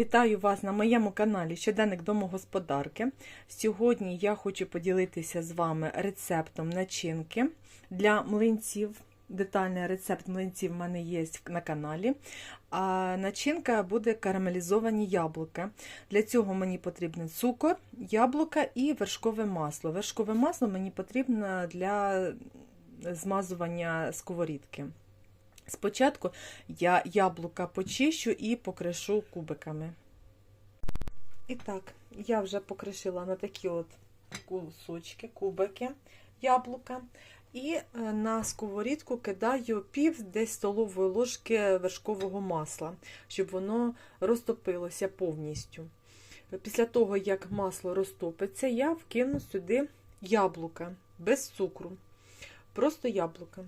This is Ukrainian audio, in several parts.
Вітаю вас на моєму каналі Щоденник домогосподарки. Сьогодні я хочу поділитися з вами рецептом начинки для млинців. Детальний рецепт млинців в мене є на каналі. А начинка буде карамелізовані яблука. Для цього мені потрібен цукор, яблука і вершкове масло. Вершкове масло мені потрібно для змазування сковорідки. Спочатку я яблука почищу і покришу кубиками. І так, я вже покришила на такі от кусочки, кубики яблука. І на сковорідку кидаю пів десь столової ложки вершкового масла, щоб воно розтопилося повністю. Після того, як масло розтопиться, я вкину сюди яблука без цукру. Просто яблука.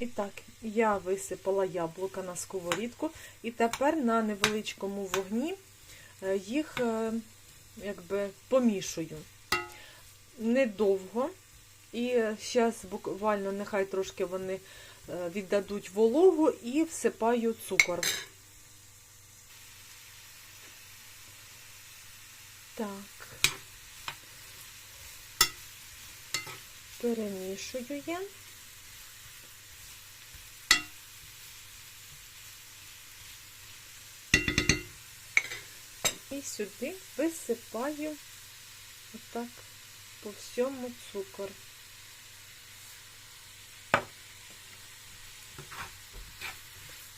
І так, я висипала яблука на сковорідку, і тепер на невеличкому вогні їх якби помішую. Недовго. І зараз буквально нехай трошки вони віддадуть вологу і всипаю цукор. Так, перемішую я. І сюди висипаю отак по всьому цукор.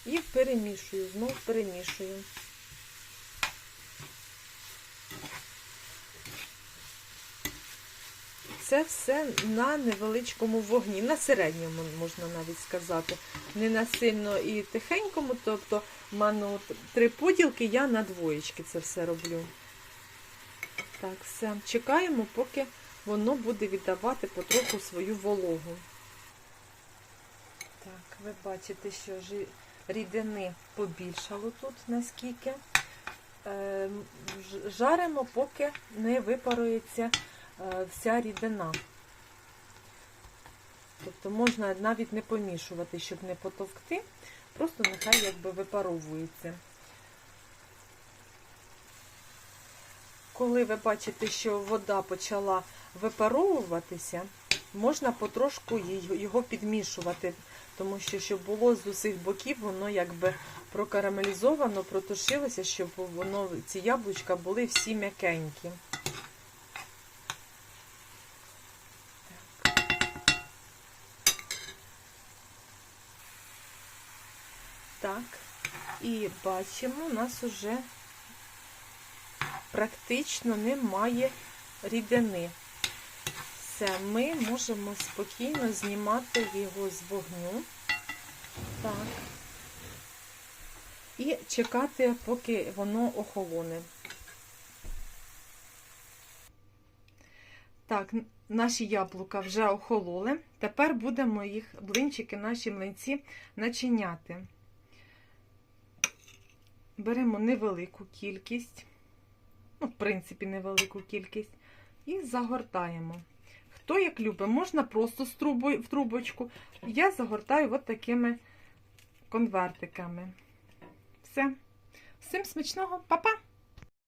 І перемішую, знову перемішую. Це все на невеличкому вогні, на середньому, можна навіть сказати. Не на сильно і тихенькому, тобто в мене три поділки, я на двоєчки це все роблю. Так, все. Чекаємо, поки воно буде віддавати потроху свою вологу. Так, ви бачите, що рідини побільшало тут наскільки. Жаримо, поки не випарується вся рідина. Тобто можна навіть не помішувати, щоб не потовкти, просто нехай якби випаровується. Коли ви бачите, що вода почала випаровуватися, можна потрошку його підмішувати, тому що, щоб було з усіх боків, воно якби прокарамелізовано, протушилося, щоб воно, ці яблучка були всі м'якенькі. Так, і бачимо, у нас уже практично немає рідини. Все, ми можемо спокійно знімати його з вогню. Так. І чекати, поки воно охолоне. Так, наші яблука вже охололи. Тепер будемо їх, блинчики, наші млинці, начиняти. Беремо невелику кількість, ну, в принципі, невелику кількість, і загортаємо. Хто як любить, можна просто з трубою, в трубочку. Я загортаю от такими конвертиками. Все. Всім смачного, па-па!